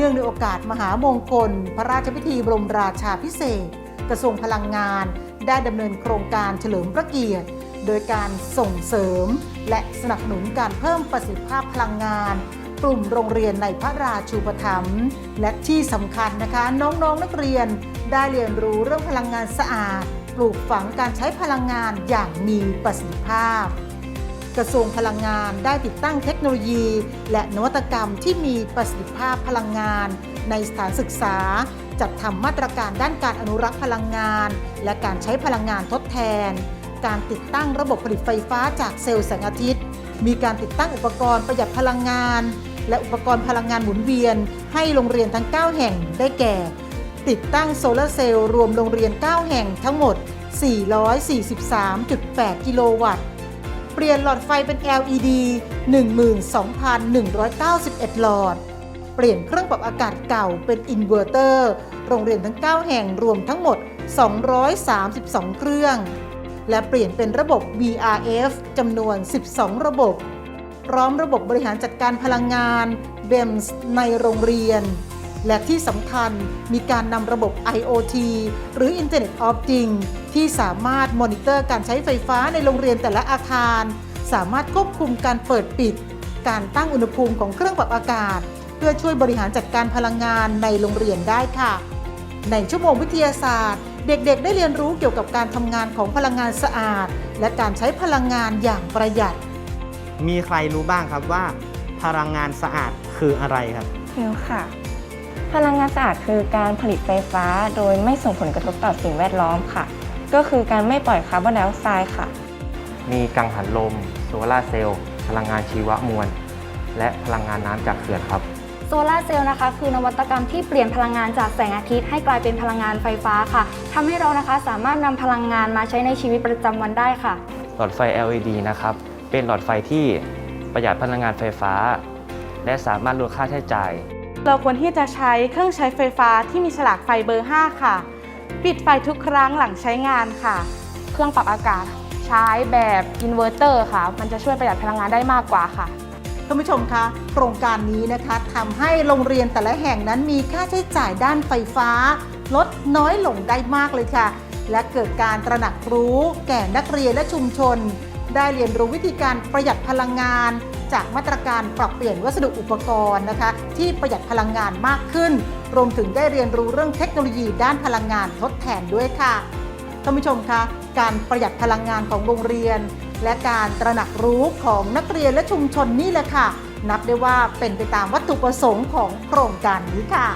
นื่องในโอกาสมหามงคล พระราชพิธีบรมราชาพิเศษ กระทรวงพลังงาน ได้ดำเนินโครงการเฉลิมพระเกียรติ โดยการส่งเสริม และสนับสนุนการเพิ่มประสิทธิภาพพลังงาน กลุ่มโรงเรียนในพระราชูปถัมภ์และที่สำคัญนะคะ น้องๆนนักเรียนได้เรียนรู้เรื่องพลังงานสะอาด ปลูกฝังการใช้พลังงานอย่างมีประสิทธิภาพ ระทรวงพลังงานได้ติดตั้งเทคโนโลยี และนวัตกรรมที่มีประสิทธิภาพพลังงาน ในสถานศึกษา จัดทำมาตรการด้านการอนุรักษ์พลังงาน และการใช้พลังงานทดแทน การติดตั้งระบบผลิตไฟฟ้าจากเซลล์แสงอาทิตย์ มีการติดตั้งอุปกรณ์ประหยัดพลังงาน และอุปกรณ์พลังงานหมุนเวียน ให้โรงเรียนทั้ง 9 แห่งได้แก่ ติดตั้งโซลาร์เซลล์รวมโรงเรียน 9 แห่งทั้งหมด 443.8 กิโลวัตต์ เปลี่ยนหลอดไฟเป็น LED 12,191 หลอด เปลี่ยนเครื่องปรับอากาศเก่าเป็นอินเวอร์เตอร์ โรงเรียนทั้ง 9 แห่งรวมทั้งหมด 232 เครื่อง และเปลี่ยนเป็นระบบ VRF จำนวน 12 ระบบ พร้อมระบบบริหารจัดการพลังงาน BEMS ในโรงเรียน และที่สำคัญมีการนำระบบ IoT หรือ Internet of Things ที่สามารถมอนิเตอร์การใช้ไฟฟ้าในโรงเรียนแต่ละอาคาร สามารถควบคุมการเปิดปิด การตั้งอุณหภูมิของเครื่องปรับอากาศ เพื่อช่วยบริหารจัดการพลังงานในโรงเรียนได้ค่ะ ในชั่วโมงวิทยาศาสตร์ เด็กๆ ได้เรียนรู้เกี่ยวกับการทำงานของพลังงานสะอาด และการใช้พลังงานอย่างประหยัด มีใครรู้บ้างครับว่า พลังงานสะอาดคืออะไรครับหิวค่ะ พลังงานสะอาดคือการผลิตไฟฟ้าโดยไม่ส่งผลกระทบต่อสิ่งแวดล้อมค่ะ ก็คือการไม่ปล่อยคาร์บอนไดออกไซด์ค่ะ มีกังหันลม โซลาร์เซลล์ พลังงานชีวมวล และพลังงานน้ำจากเขื่อนครับ โซลาร์เซลล์นะคะ คือนวัตกรรมที่เปลี่ยนพลังงานจากแสงอาทิตย์ให้กลายเป็นพลังงานไฟฟ้าค่ะทำให้เรานะคะสามารถนำพลังงานมาใช้ในชีวิตประจำวันได้ค่ะ หลอดไฟ LED นะครับ เป็นหลอดไฟที่ประหยัดพลังงานไฟฟ้า และสามารถลดค่าใช้จ่าย เราควรที่จะใช้เครื่องใช้ไฟฟ้าที่มีฉลากไฟเบอร์ 5 ค่ะ ปิดไฟทุกครั้งหลังใช้งานค่ะ เครื่องปรับอากาศใช้แบบอินเวอร์เตอร์ค่ะ มันจะช่วยประหยัดพลังงานได้มากกว่าค่ะท่านผู้ชมคะโครงการนี้นะคะทำให้โรงเรียนแต่ละแห่งนั้นมีค่าใช้จ่ายด้านไฟฟ้า ลดน้อยลงได้มากเลยค่ะ และเกิดการตระหนักรู้ แก่นักเรียนและชุมชน ได้เรียนรู้วิธีการประหยัดพลังงาน จากมาตรการปรับเปลี่ยนวัสดุอุปกรณ์นะคะ ที่ประหยัดพลังงานมากขึ้น รวมถึงได้เรียนรู้เรื่องเทคโนโลยีด้านพลังงานทดแทนด้วยค่ะท่านผู้ชมคะการประหยัดพลังงานของโรงเรียน และการตระหนักรู้ของนักเรียนและชุมชนนี่แหละค่ะ นับได้ว่าเป็นไปตามวัตถุประสงค์ของโครงการนี้ค่ะ